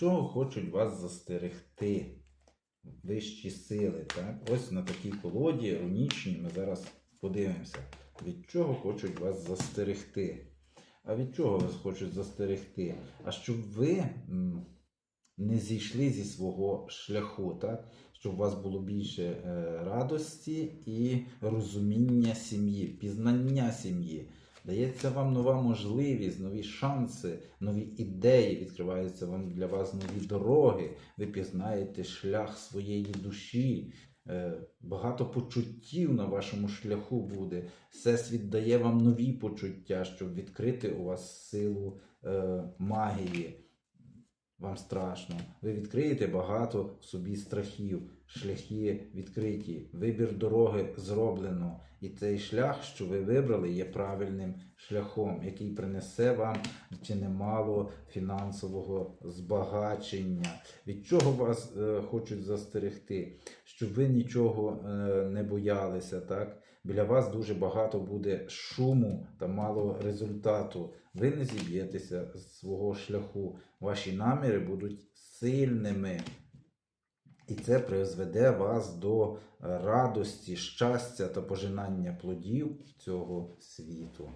чого хочуть вас застерегти? Вищі сили, так? Ось на такій колоді рунічній ми зараз подивимося, від чого хочуть вас застерегти. А від чого вас хочуть застерегти? А щоб ви не зійшли зі свого шляху, так? щоб у вас було більше е, радості і розуміння сім'ї, пізнання сім'ї. Дається вам нова можливість, нові шанси, нові ідеї, відкриваються вам для вас нові дороги. Ви пізнаєте шлях своєї душі. Е, Багато почуттів на вашому шляху буде. Всесвіт дає вам нові почуття, щоб відкрити у вас силу е, магії. Вам страшно. Ви відкриєте багато собі страхів, шляхи відкриті, вибір дороги зроблено. І цей шлях, що ви вибрали, є правильним шляхом, який принесе вам чи немало фінансового збагачення. Від чого вас е, хочуть застерегти? Щоб ви нічого е, не боялися, так? Біля вас дуже багато буде шуму та мало результату. Ви не зіб'єтеся з свого шляху. Ваші наміри будуть сильними. І це призведе вас до е, радості, щастя та пожинання плодів цього світу.